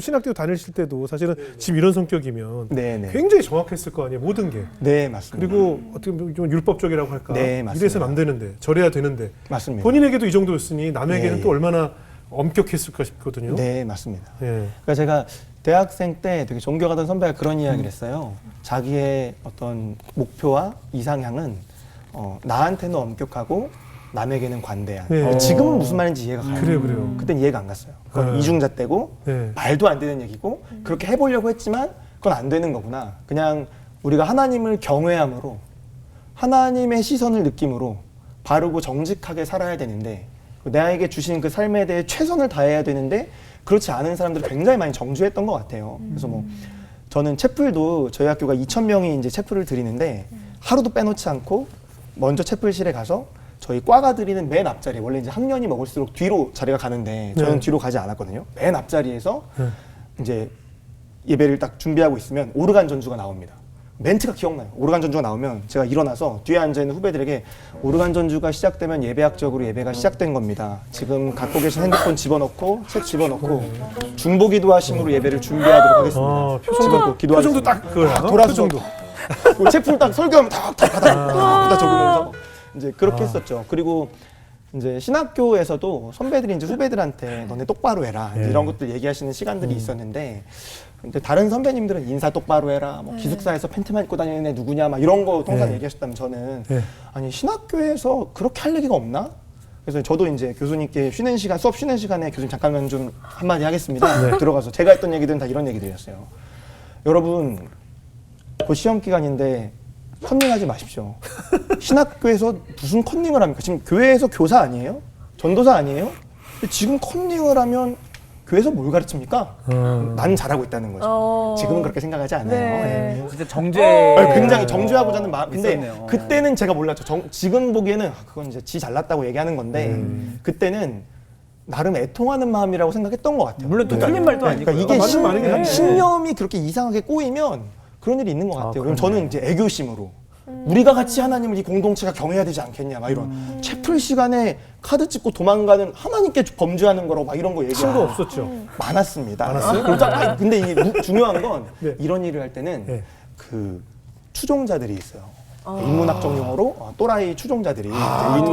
신학교 다니실 때도 사실은 지금 이런 성격이면 네, 네. 굉장히 정확했을 거 아니에요 모든 게 네, 맞습니다. 그리고 어떻게 보면 좀 율법적이라고 할까 네, 맞습니다. 이래서는 안 되는데 저래야 되는데 맞습니다. 본인에게도 이 정도였으니 남에게는 네. 또 얼마나 엄격했을까 싶거든요. 네, 맞습니다. 예. 그러니까 제가 대학생 때 되게 존경하던 선배가 그런 이야기를 했어요. 자기의 어떤 목표와 이상향은 어, 나한테는 엄격하고 남에게는 관대한. 네. 어, 지금은 무슨 말인지 이해가 가요. 그래요, 그래요. 그땐 이해가 안 갔어요. 그건 네. 이중자 때고 네. 말도 안 되는 얘기고 그렇게 해보려고 했지만 그건 안 되는 거구나. 그냥 우리가 하나님을 경외함으로 하나님의 시선을 느낌으로 바르고 정직하게 살아야 되는데 나에게 주신 그 삶에 대해 최선을 다해야 되는데 그렇지 않은 사람들을 굉장히 많이 정죄했던 것 같아요. 그래서 뭐 저는 채플도 저희 학교가 2천 명이 이제 채플을 드리는데 하루도 빼놓지 않고 먼저 채플실에 가서 저희 과가 드리는 맨 앞자리 원래 이제 학년이 먹을수록 뒤로 자리가 가는데 저는 네. 뒤로 가지 않았거든요. 맨 앞자리에서 네. 이제 예배를 딱 준비하고 있으면 오르간 전주가 나옵니다. 멘트가 기억나요. 오르간 전주가 나오면 제가 일어나서 뒤에 앉아 있는 후배들에게 오르간 전주가 시작되면 예배학적으로 예배가 시작된 겁니다. 지금 갖고 계신 핸드폰 집어넣고 책 집어넣고 중보 기도 하심으로 예배를 준비하도록 하겠습니다. 아, 표정도 집어넣고. 표정도 딱 그거야. 딱 돌아서 표정도. 그 책풀 딱 설교하면 탁탁 받아 다 적으면서 이제 그렇게 했었죠. 그리고 이제 신학교에서도 선배들이 이제 후배들한테 너네 똑바로 해라 이제 예. 이런 것들 얘기하시는 시간들이 있었는데 근데 다른 선배님들은 인사 똑바로 해라 뭐 기숙사에서 팬티만 입고 다니는 애 누구냐 막 이런 거 통상 예. 얘기하셨다면 저는 예. 아니 신학교에서 그렇게 할 얘기가 없나? 그래서 저도 이제 교수님께 쉬는 시간 수업 쉬는 시간에 교수님 잠깐만 좀 한마디 하겠습니다. 들어가서 제가 했던 얘기들은 다 이런 얘기들이었어요. 여러분 곧 시험 기간인데 컨닝하지 마십시오. 신학교에서 무슨 컨닝을 합니까? 지금 교회에서 교사 아니에요? 전도사 아니에요? 근데 지금 컨닝을 하면 교회에서 뭘 가르칩니까? 어. 난 잘하고 있다는 거죠. 어. 지금은 그렇게 생각하지 않아요. 네. 예. 진짜 정죄. 아니, 굉장히 정죄하고자 하는 마음. 근데 있었네요. 그때는 제가 몰랐죠. 정- 지금 보기에는 아, 그건 이제 지 잘났다고 얘기하는 건데 음. 그때는 나름 애통하는 마음이라고 생각했던 것 같아요. 물론 또 틀린 말도 그러니까 아니고. 이게 맞는 신. 신념이 그렇게 이상하게 꼬이면 그런 일이 있는 것 같아요. 그럼 그러네. 저는 이제 애교심으로 우리가 같이 하나님을 이 공동체가 경외해야 되지 않겠냐 막 이런 음. 채플 시간에 카드 찍고 도망가는 하나님께 범죄하는 거라고 막 이런 거 친구 얘기하고 없었죠. 많았습니다. 많았어요? 그러다- 아니, 근데 이게 무- 중요한 건 네. 이런 일을 할 때는 네. 그 추종자들이 있어요. 인문학적 용어로 어, 또라이 추종자들이 이제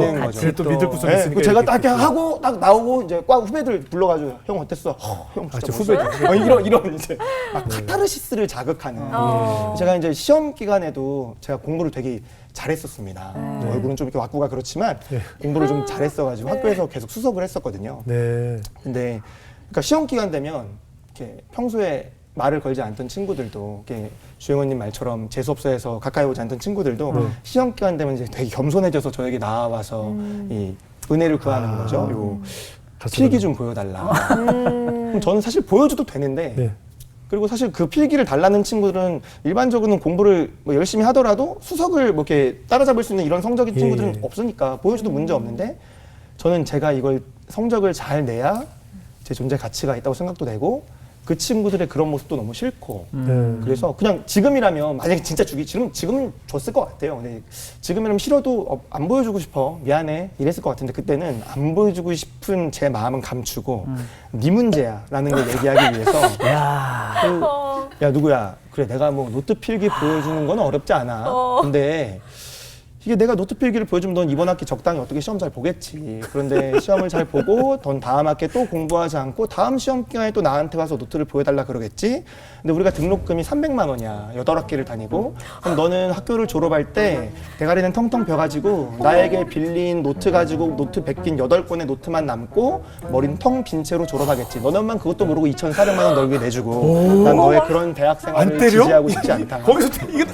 있는 또 거죠. 그래 또 믿을 구석이 네, 있으니까. 그 제가 딱 이렇게 하고 딱 나오고 이제 과 후배들 불러가지고 형 어땠어? 어, 형 아, 진짜 저 멋있어. 후배들. 어, 이런 이런 이제 막 카타르시스를 자극하는. 어. 제가 이제 시험 기간에도 제가 공부를 되게 잘했었습니다. 얼굴은 좀 이렇게 왁구가 그렇지만 네. 공부를 좀 잘했어가지고 학교에서 계속 수석을 했었거든요. 네. 근데 그러니까 시험 기간 되면 이렇게 평소에 말을 걸지 않던 친구들도 이렇게 주영원님 말처럼 재수업소에서 가까이 오지 않던 친구들도 네. 시험 기간 되면 이제 되게 겸손해져서 저에게 나와서 이 은혜를 구하는 아. 거죠. 요 가슴 필기 좀 보여달라. 그럼 저는 사실 보여줘도 되는데 네. 그리고 사실 그 필기를 달라는 친구들은 일반적으로는 공부를 뭐 열심히 하더라도 수석을 뭐 이렇게 따라잡을 수 있는 이런 성적인 예, 친구들은 예. 없으니까 보여줘도 문제 없는데 저는 제가 이걸 성적을 잘 내야 제 존재 가치가 있다고 생각도 되고 그 친구들의 그런 모습도 너무 싫고 네. 그래서 그냥 지금이라면 만약에 진짜 주기 지금 지금은 줬을 것 같아요. 근데 지금이라면 싫어도 어, 안 보여주고 싶어 미안해 이랬을 것 같은데 그때는 안 보여주고 싶은 제 마음은 감추고 네 문제야라는 걸 얘기하기 위해서 야. 그, 야 누구야 그래 내가 뭐 노트 필기 보여주는 건 어렵지 않아 어. 근데 이게 내가 노트 필 기를 보여주면 넌 이번 학기 적당히 어떻게 시험 잘 보겠지. 그런데 시험을 잘 보고 넌 다음 학기에 또 공부하지 않고 다음 시험 기간에 또 나한테 와서 노트를 보여달라 그러겠지? 근데 우리가 등록금이 300만 원이야. 여덟 학기를 다니고. 그럼 너는 학교를 졸업할 때 대가리는 텅텅 벼가지고 나에게 빌린 노트 가지고 노트 100긴 여덟 권의 노트만 남고 머리는 텅 빈 채로 졸업하겠지. 너는만 그것도 모르고 2,400만 원널 위해 내주고. 난 너의 그런 대학 안 생활을 때려? 지지하고 싶지 않다. 거기서 이게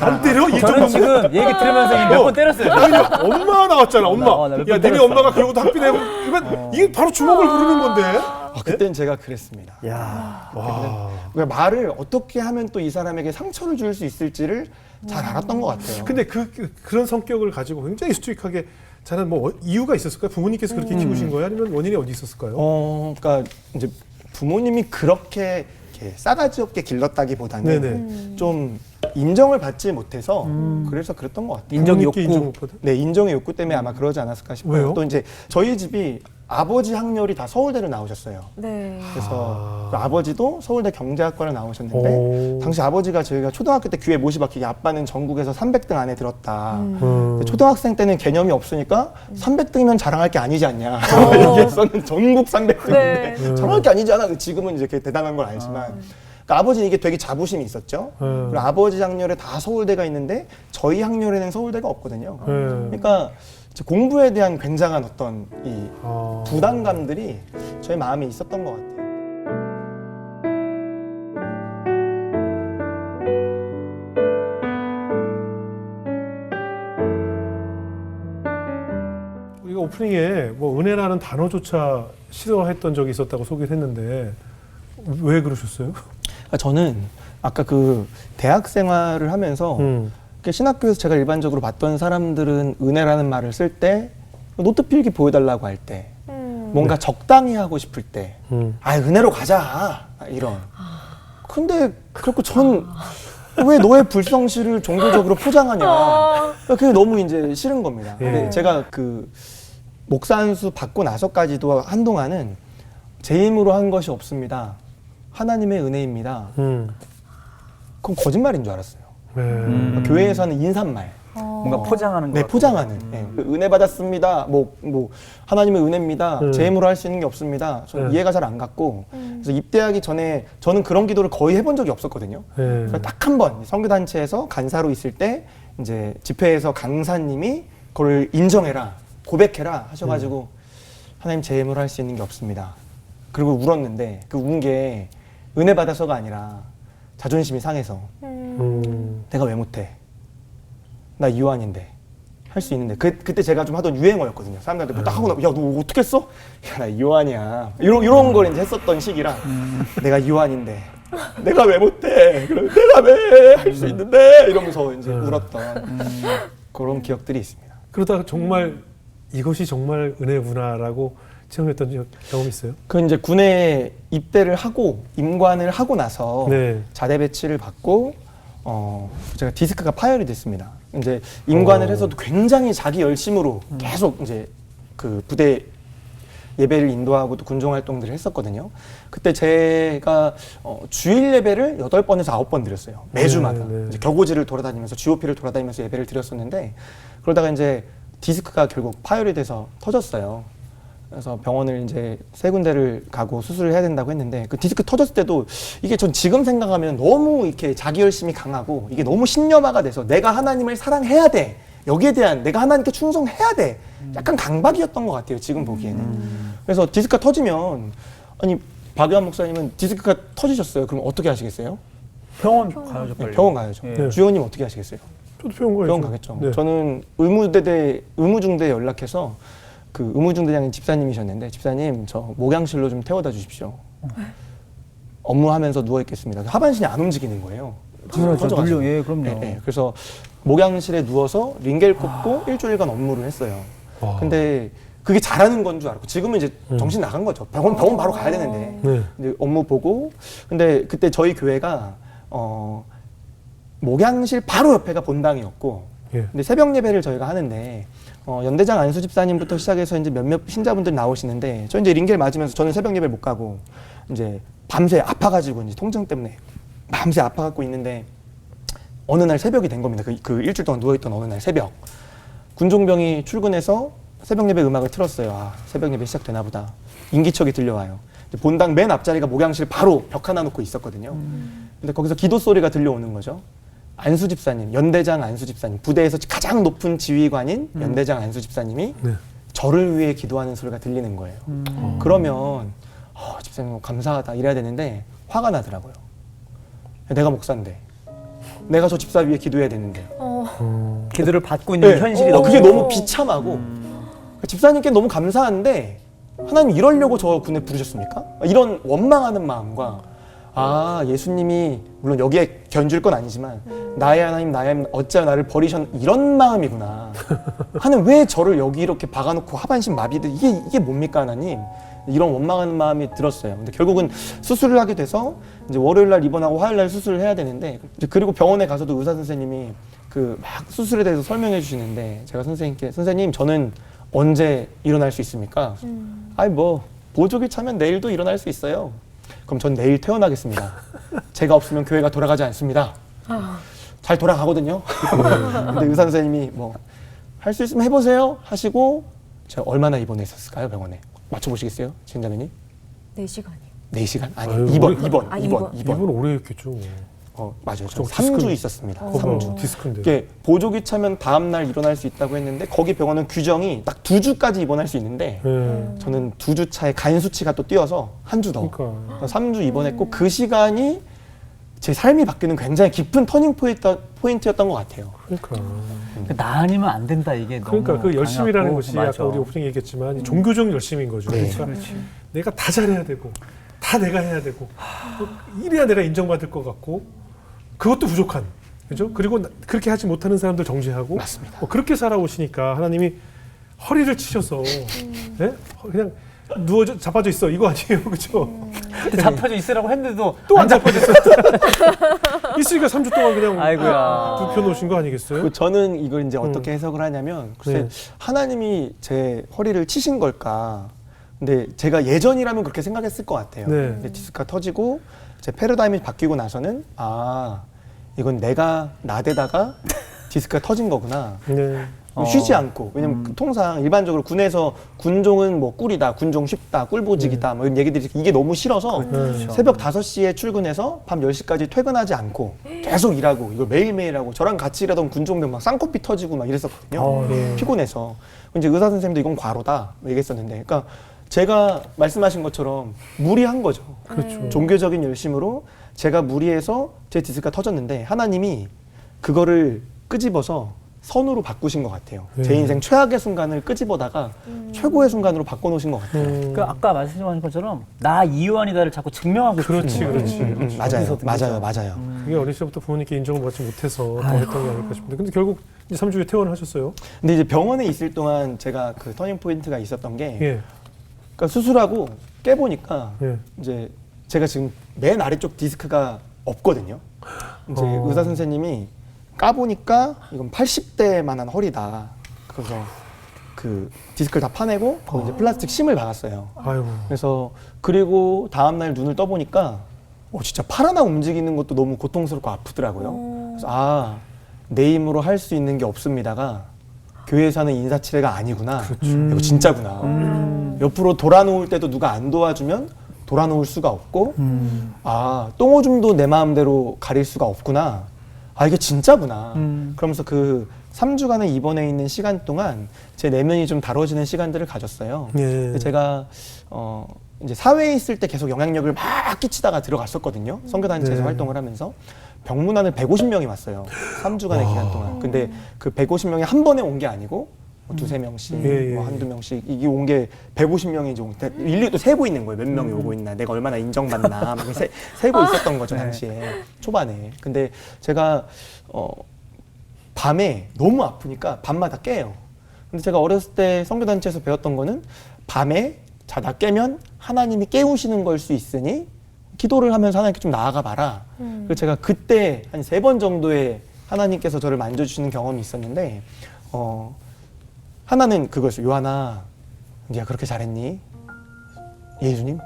안 때려? 이 저는 정도 지금 얘기 들으면서 몇 번 때렸어요. 아니, 엄마 나왔잖아, 엄마. 어, 나몇 야, 번 너네 때렸어. 엄마가 그러고도 학비 내고 이건 이게 바로 주먹을 부르는 건데. 아, 그땐 제가 그랬습니다 야. 와. 그러니까 말을 어떻게 하면 또 이 사람에게 상처를 줄 수 있을지를 잘 알았던 것 같아요. 근데 그, 그 그런 성격을 가지고 굉장히 스토이크하게 자는 뭐 어- 이유가 있었을까요? 부모님께서 그렇게 키우신 거예요? 아니면 원인이 어디 있었을까요? 어, 그러니까 이제 부모님이 그렇게 이렇게 싸가지 없게 길렀다기보다는 네네. 좀 인정을 받지 못해서 그래서 그랬던 것 같아요. 인정 욕구. 인정 못 받아? 네, 인정의 욕구 때문에 아마 그러지 않았을까 싶어요. 왜요? 또 이제 저희 집이 아버지 학렬이 다 서울대를 나오셨어요. 네. 그래서 아. 그 아버지도 서울대 경제학과를 나오셨는데 오. 당시 아버지가 저희가 초등학교 때 귀에 못이 박히게 아빠는 전국에서 300등 안에 들었다. 음. 음. 근데 초등학생 때는 개념이 없으니까 300등이면 자랑할 게 아니지 않냐. 어. 얘기했었는 전국 300등인데 네. 자랑할 게 아니잖아. 지금은 이제 대단한 걸 알지만. 그러니까 아버지는 이게 되게 자부심이 있었죠. 음. 그리고 아버지 학렬에 다 서울대가 있는데 저희 학렬에는 서울대가 없거든요. 네. 그러니까 공부에 대한 굉장한 어떤 이 아. 부담감들이 저희 마음에 있었던 것 같아요. 우리가 오프닝에 뭐 은혜라는 단어조차 싫어했던 적이 있었다고 소개를 했는데 왜 그러셨어요? 그러니까 저는 아까 그 대학 생활을 하면서 음. 그 신학교에서 제가 일반적으로 봤던 사람들은 은혜라는 말을 쓸 때 노트 필기 보여달라고 할때 음. 뭔가 적당히 하고 싶을 때 음. 아 은혜로 가자 이런 근데 그렇고 전 왜 너의 불성실을 종교적으로 포장하냐 아. 그게 너무 이제 싫은 겁니다 근데 예. 제가 그 목사 안수 받고 나서까지도 한동안은 제 힘으로 한 것이 없습니다 하나님의 은혜입니다 음. 그건 거짓말인 줄 알았어요 네. 음. 교회에서 하는 인사말 어. 뭔가 포장하는 거. 네, 포장하는. 예. 그 은혜 받았습니다. 뭐, 뭐, 하나님의 은혜입니다. 음. 제 힘으로 할 수 있는 게 없습니다. 저는 네. 이해가 잘 안 갔고. 음. 그래서 입대하기 전에 저는 그런 기도를 거의 해본 적이 없었거든요. 네. 딱 한 번, 선교단체에서 간사로 있을 때, 이제 집회에서 강사님이 그걸 인정해라, 고백해라 하셔가지고, 하나님 제 힘으로 할 수 있는 게 없습니다. 그리고 울었는데, 그 운 게 은혜 받아서가 아니라 자존심이 상해서, 음. 음. 내가 왜 못해? 나 유한인데 할 수 있는데 그, 그때 제가 좀 하던 유행어였거든요. 사람들한테 뭐딱 하고 나면 야너 어떻게 했어? 야나 유한이야. 이런 이런 걸 이제 했었던 시기라 내가 유한인데 내가 왜 못해? 그럼 내가 왜 할 수 있는데 이러면서 이제 음. 울었던 그런 기억들이 있습니다. 그러다가 정말 이것이 정말 은혜구나라고 체험했던 적- 경험 있어요? 그 이제 군에 입대를 하고 임관을 하고 나서 네. 자대 배치를 받고 어 제가 디스크가 파열이 됐습니다. 이제 임관을 어. 해서도 굉장히 자기 열심으로 계속 이제 그 부대 예배를 인도하고 또 군종 활동들을 했었거든요. 그때 제가 어, 주일 예배를 여덟 번에서 아홉 번 드렸어요. 매주마다 네, 네. 이제 격오지를 돌아다니면서 GOP를 돌아다니면서 예배를 드렸었는데 그러다가 이제 디스크가 결국 파열이 돼서 터졌어요. 그래서 병원을 이제 세 군데를 가고 수술을 해야 된다고 했는데 그 디스크 터졌을 때도 이게 전 지금 생각하면 너무 이렇게 자기 열심이 강하고 이게 너무 신념화가 돼서 내가 하나님을 사랑해야 돼 여기에 대한 내가 하나님께 충성해야 돼 약간 강박이었던 것 같아요 지금 보기에는 그래서 디스크가 터지면 아니 박유한 목사님은 디스크가 터지셨어요 그럼 어떻게 하시겠어요 병원 가야죠 네, 빨리. 병원 가야죠 예. 주연님 어떻게 하시겠어요 저도 병원 가야죠. 병원 가겠죠. 네. 저는 의무대대 의무중대 연락해서 그 의무중대장님 집사님이셨는데 집사님 저 목양실로 좀 태워다 주십시오. 업무하면서 누워 있겠습니다. 하반신이 안 움직이는 거예요. 그렇죠. 터져가지고. 물려. 예, 그럼요. 네, 네. 그래서 목양실에 누워서 링겔 꽂고 일주일간 업무를 했어요. 와. 근데 그게 잘하는 건 줄 알고 지금은 이제 음. 정신 나간 거죠. 병원 병원 바로 가야 되는데. 네. 이제 업무 보고 근데 그때 저희 교회가 어 목양실 바로 옆에가 본당이었고 예. 근데 새벽 예배를 저희가 하는데 어, 연대장 안수 집사님부터 시작해서 이제 몇몇 신자분들 나오시는데 저 이제 링겔 맞으면서 저는 새벽 예배 못 가고 이제 밤새 아파가지고 이제 통증 때문에 밤새 아파갖고 있는데 어느 날 새벽이 된 겁니다. 그, 그 일주일 동안 누워있던 어느 날 새벽 군종병이 출근해서 새벽 예배 음악을 틀었어요. 아 새벽 예배 시작되나 보다. 인기척이 들려와요. 본당 맨 앞자리가 목양실 바로 벽 하나 놓고 있었거든요. 근데 거기서 기도 소리가 들려오는 거죠. 안수 집사님, 연대장 안수 집사님, 부대에서 가장 높은 지휘관인 연대장 안수 집사님이 네. 저를 위해 기도하는 소리가 들리는 거예요. 음. 그러면 어, 집사님 감사하다 이래야 되는데 화가 나더라고요. 내가 목사인데, 내가 저 집사 위해 기도해야 되는데, 어. 음. 기도를 받고 있는 네. 현실이 어, 너무 그게 오. 너무 비참하고 집사님께 너무 감사한데 하나님 이러려고 저 군에 부르셨습니까? 이런 원망하는 마음과 아 예수님이 물론 여기에 견줄 건 아니지만 나의 하나님 나의 하나님 어찌 나를 버리셨 이런 마음이구나 하는 왜 저를 여기 이렇게 박아놓고 하반신 마비들 이게 이게 뭡니까 하나님 이런 원망하는 마음이 들었어요. 근데 결국은 수술을 하게 돼서 이제 월요일 날 입원하고 화요일 날 수술을 해야 되는데 그리고 병원에 가서도 의사 선생님이 그 막 수술에 대해서 설명해 주시는데 제가 선생님께 선생님 저는 언제 일어날 수 있습니까? 아니 뭐 보조기 차면 내일도 일어날 수 있어요. 그럼 전 내일 퇴원하겠습니다. 제가 없으면 교회가 돌아가지 않습니다. 잘 돌아가거든요. 근데 의사 선생님이 뭐 할 수 있으면 해보세요 하시고 제가 얼마나 입원해 있었을까요 병원에 맞춰보시겠어요 진자매님? 4시간이요. 4시간? 아니 아유, 2번 오래- 2번 아, 2번 이번. 2번 이분 오래 했겠죠. 어 맞아요 저좀 3주 디스크- 있었습니다 어. 그거 3주 디스크인데. 이게 보조기 차면 다음 날 일어날 수 있다고 했는데 거기 병원은 규정이 딱 두 주까지 입원할 수 있는데 예. 저는 두 주 차에 간 수치가 또 뛰어서 한 주 더. 그러니까 3주 입원했고 그 시간이 제 삶이 바뀌는 굉장히 깊은 터닝 포인트, 포인트였던 것 같아요. 그러니까 나 아니면 안 된다 이게 그러니까 너무 그 열심이라는 것이 맞아. 아까 우리 오프닝 얘기했지만 이 종교적 열심인 거죠. 네. 그러니까 내가 다 잘해야 되고 다 내가 해야 되고 또 이래야 내가 인정받을 것 같고 그것도 부족한 그죠? 그리고 나- 그렇게 하지 못하는 사람들 정죄하고 맞습니다. 어, 그렇게 살아오시니까 하나님이 허리를 치셔서 예? 허- 그냥 누워져 자빠져 있어 이거 아니에요, 그죠? 근데 잡혀져 있으라고 했는데도 또 안 자빠져 있어. 있으니까 3주 동안 그냥 아이고야. 눕혀 놓으신 거 아니겠어요? 그 저는 이걸 이제 어떻게 해석을 하냐면 글쎄 네. 하나님이 제 허리를 치신 걸까? 근데 제가 예전이라면 그렇게 생각했을 것 같아요. 네. 디스크가 터지고 제 패러다임이 바뀌고 나서는 아 이건 내가 나대다가 디스크가 터진 거구나. 네. 어. 쉬지 않고 왜냐면 그 통상 일반적으로 군에서 군종은 뭐 꿀이다 군종 쉽다 꿀보직이다 뭐 이런 얘기들이 이게 너무 싫어서 그렇죠. 새벽 5시에 출근해서 밤 10시까지 퇴근하지 않고 계속 일하고 이걸 매일매일 하고 저랑 같이 일하던 군종들 막 쌍코피 터지고 막 이랬었거든요 어, 네. 피곤해서 이제 의사 선생님도 이건 과로다 뭐 얘기했었는데 그러니까 제가 말씀하신 것처럼 무리한 거죠 그렇죠. 종교적인 열심으로 제가 무리해서 제 디스크가 터졌는데 하나님이 그거를 끄집어서 선으로 바꾸신 것 같아요. 제 네. 인생 최악의 순간을 끄집어다가 최고의 순간으로 바꿔놓으신 것 같아요. 음, 그 아까 말씀하신 것처럼 나 이완이다를 자꾸 증명하고 그렇지, 싶은 거예요. 그렇지. 음, 음, 맞아요, 맞아요? 맞아요. 그게 어린 시절부터 부모님께 인정을 받지 못해서 더. 했던 게 아닐까 싶은데 근데 결국 이제 3주에 퇴원을 하셨어요. 근데 이제 병원에 있을 동안 제가 그 터닝 포인트가 있었던 게 예. 그러니까 수술하고 깨보니까 예. 이제 제가 지금 맨 아래쪽 디스크가 없거든요. 이제 어. 의사 선생님이 까보니까 이건 80대만한 허리다. 그래서 그 디스크를 다 파내고 거기 이제 플라스틱 심을 박았어요. 아이고. 그래서 그리고 다음 날 눈을 떠 보니까 어 진짜 팔 하나 움직이는 것도 너무 고통스럽고 아프더라고요. 그래서 아 내 힘으로 할 수 있는 게 없습니다가 교회에서 하는 인사치레가 아니구나. 이거 진짜구나. 옆으로 돌아놓을 때도 누가 안 도와주면 돌아놓을 수가 없고 음. 아 똥오줌도 내 마음대로 가릴 수가 없구나. 아 이게 진짜구나. 음. 그러면서 그 3주간의 입원해 있는 시간 동안 제 내면이 좀 다뤄지는 시간들을 가졌어요. 예. 제가 어 이제 사회에 있을 때 계속 영향력을 막 끼치다가 들어갔었거든요. 선교단체에서 네. 활동을 하면서 병문안을 150명이 왔어요. 3주간의 기간 동안. 근데 그 150명이 한 번에 온 게 아니고 뭐 두세 명씩, 예, 예, 뭐 예. 한두 명씩 이게 온 게 150명이 이제 온- 일일이 또 세고 있는 거예요. 몇 명이 오고 있나, 내가 얼마나 인정받나, 막 세, 세고 있었던 거죠 네. 당시에 초반에. 근데 제가 어 밤에 너무 아프니까 밤마다 깨요. 근데 제가 어렸을 때 선교단체에서 배웠던 거는 밤에 자다 깨면 하나님이 깨우시는 걸 수 있으니 기도를 하면서 하나님께 좀 나아가 봐라. 그래서 제가 그때 한 세 번 정도의 하나님께서 저를 만져주시는 경험이 있었는데 어 하나는 그거였어요. 요한아, 네가 그렇게 잘했니? 예수님,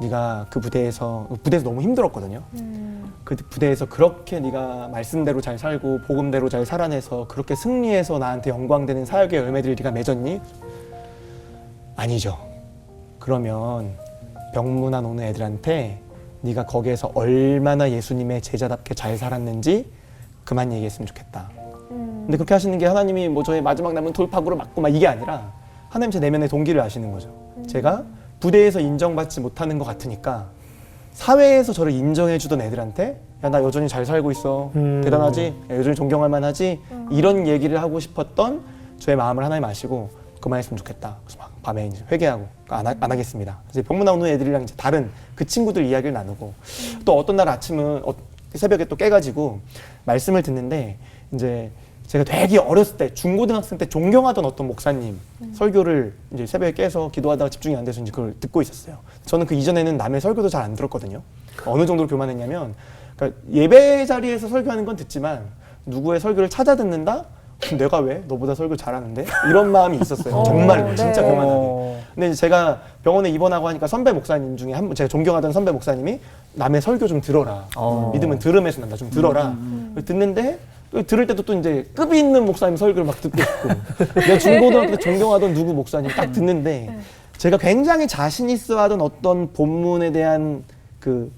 네가 그 부대에서 부대에서 너무 힘들었거든요. 그 부대에서 그렇게 네가 말씀대로 잘 살고 복음대로 잘 살아내서 그렇게 승리해서 나한테 영광되는 사역의 열매들을 네가 맺었니? 아니죠. 그러면 병문안 오는 애들한테 네가 거기에서 얼마나 예수님의 제자답게 잘 살았는지 그만 얘기했으면 좋겠다. 근데 그렇게 하시는 게 하나님이 뭐 저의 마지막 남은 돌파구를 막고 막 이게 아니라 하나님 제 내면의 동기를 아시는 거죠. 제가 부대에서 인정받지 못하는 것 같으니까 사회에서 저를 인정해 주던 애들한테 야 나 여전히 잘 살고 있어. 음. 대단하지? 야, 여전히 존경할 만하지? 이런 얘기를 하고 싶었던 저의 마음을 하나님 아시고 그만했으면 좋겠다. 그래서 막 밤에 이제 회개하고 안, 하, 안 하겠습니다. 이제 병문 나오는 애들이랑 이제 다른 그 친구들 이야기를 나누고 또 어떤 날 아침은 어, 새벽에 또 깨가지고 말씀을 듣는데 이제 제가 되게 어렸을 때 중고등학생 때 존경하던 어떤 목사님 설교를 이제 새벽에 깨서 기도하다가 집중이 안 돼서 이제 그걸 듣고 있었어요. 저는 그 이전에는 남의 설교도 잘 안 들었거든요. 어느 정도로 교만했냐면 그러니까 예배 자리에서 설교하는 건 듣지만 누구의 설교를 찾아 듣는다? 내가 왜 너보다 설교 잘하는데 이런 마음이 있었어요. 어, 정말로 진짜 네. 교만하게. 어. 근데 이제 제가 병원에 입원하고 하니까 선배 목사님 중에 한 분, 제가 존경하던 선배 목사님이 남의 설교 좀 들어라. 어. 믿음은 들음에서 난다. 좀 들어라. 듣는데 또 들을 때도 또 이제 급이 있는 목사님 설교를 막 듣고 있고 내가 중고등학교 때 존경하던 누구 목사님 딱 듣는데 제가 굉장히 자신 있어 하던 어떤 본문에 대한 그,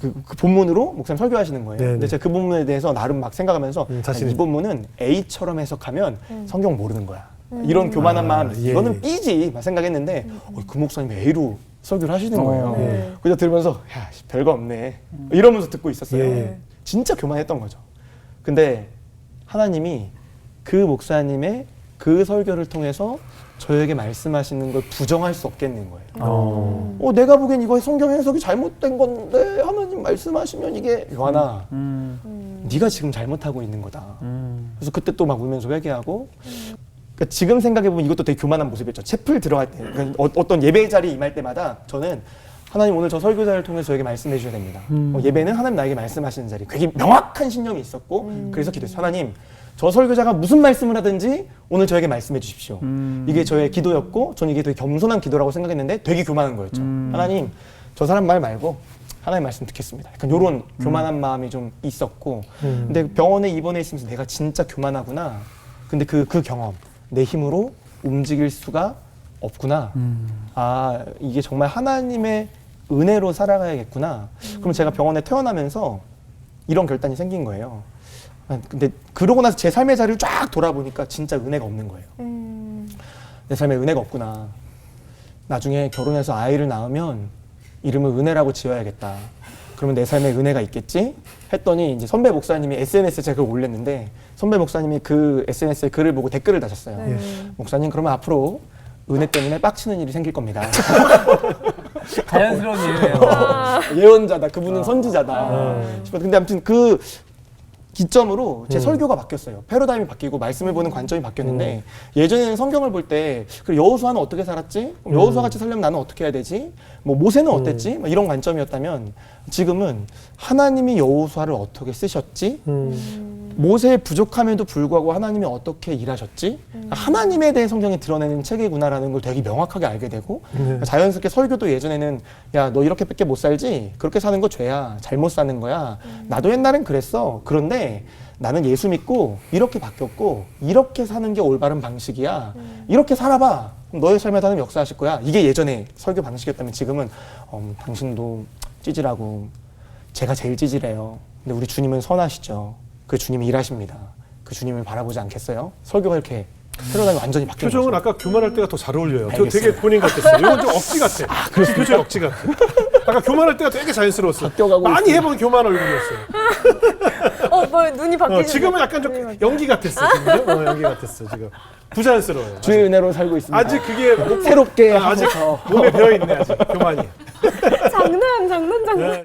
그, 그 본문으로 목사님 설교하시는 거예요. 네네. 근데 제가 그 본문에 대해서 나름 막 생각하면서 음, 아, 자신 이 있- 본문은 A처럼 해석하면 성경 모르는 거야. 이런 교만한 아, 마음, 예, 이거는 예. B지 막 생각했는데 어, 그 목사님이 A로 설교를 하시는 어. 거예요. 네. 그래서 들으면서 야 씨, 별거 없네 이러면서 듣고 있었어요. 예, 예. 진짜 교만했던 거죠. 근데 하나님이 그 목사님의 그 설교를 통해서 저에게 말씀하시는 걸 부정할 수 없겠는 거예요. 어. 어, 내가 보기엔 이거 성경 해석이 잘못된 건데 하나님 말씀하시면 이게 요한아, 음. 네가 지금 잘못하고 있는 거다. 음. 그래서 그때 또 막 울면서 회개하고 그러니까 지금 생각해 보면 이것도 되게 교만한 모습이었죠. 채플 들어갈 때 그러니까 어, 떤 예배 자리에 임할 때마다 저는 하나님 오늘 저 설교자를 통해서 저에게 말씀해 주셔야 됩니다. 어, 예배는 하나님 나에게 말씀하시는 자리. 되게 명확한 신념이 있었고 그래서 기도했어요. 하나님 저 설교자가 무슨 말씀을 하든지 오늘 저에게 말씀해 주십시오. 음. 이게 저의 기도였고 저는 이게 되게 겸손한 기도라고 생각했는데 되게 교만한 거였죠. 하나님 저 사람 말 말고 하나님 말씀 듣겠습니다. 약간 이런 교만한 마음이 좀 있었고 음. 근데 병원에 입원해 있으면서 내가 진짜 교만하구나. 근데 그, 그 경험 내 힘으로 움직일 수가 없구나. 아 이게 정말 하나님의 은혜로 살아가야겠구나. 그럼 제가 병원에 퇴원하면서 이런 결단이 생긴 거예요. 아, 근데 그러고 나서 제 삶의 자리를 쫙 돌아보니까 진짜 은혜가 없는 거예요. 음. 내 삶에 은혜가 없구나. 나중에 결혼해서 아이를 낳으면 이름을 은혜라고 지어야겠다. 그러면 내 삶에 은혜가 있겠지? 했더니 이제 선배 목사님이 SNS에 제가 그걸 올렸는데 선배 목사님이 그 SNS에 글을 보고 댓글을 다셨어요. 네. 목사님 그러면 앞으로 은혜 때문에 빡치는 일이 생길 겁니다. 자연스러운 일이에요. 아. 예언자다. 그분은 선지자다. 아. 근데 아무튼 그 기점으로 제 음. 설교가 바뀌었어요. 패러다임이 바뀌고 말씀을 보는 관점이 바뀌었는데 예전에는 성경을 볼 때 여호수아는 어떻게 살았지? 그럼 음. 여호수아 같이 살려면 나는 어떻게 해야 되지? 뭐 모세는 어땠지? 막 이런 관점이었다면 지금은 하나님이 여호수아를 어떻게 쓰셨지? 음. 모세의 부족함에도 불구하고 하나님이 어떻게 일하셨지? 하나님에 대해 성경이 드러내는 책이구나라는 걸 되게 명확하게 알게 되고 네. 자연스럽게 설교도 예전에는 야 너 이렇게밖에 못 살지? 그렇게 사는 거 죄야. 잘못 사는 거야. 나도 옛날엔 그랬어. 그런데 나는 예수 믿고 이렇게 바뀌었고 이렇게 사는 게 올바른 방식이야. 이렇게 살아봐. 그럼 너의 삶에 하나님 역사하실 거야. 이게 예전에 설교 방식이었다면 지금은 어, 당신도 찌질하고 제가 제일 찌질해요. 근데 우리 주님은 선하시죠. 그 주님이 일하십니다. 그 주님을 바라보지 않겠어요? 설교가 이렇게 패러다임이 완전히 바뀐 표정은 거죠. 아까 교만할 때가 더 잘 어울려요. 저 알겠어요. 되게 본인 같았어요. 이건 좀 억지 같아. 그 표정 억지 같아. 아까 교만할 때가 되게 자연스러웠어. 바뀌어가고 많이. 해본 교만 얼굴이었어요. 어, 뭐 눈이 바뀌는. 어, 지금은 약간 좀 연기 같았어. 지금. 어, 연기 같았어 지금. 부자연스러워요. 주의 은혜로 살고 있습니다. 아직 그게 목- 새롭게 아, 아직 하셔서 몸에 배어 있네 아직 교만이. 장난, 장난, 장난. 네.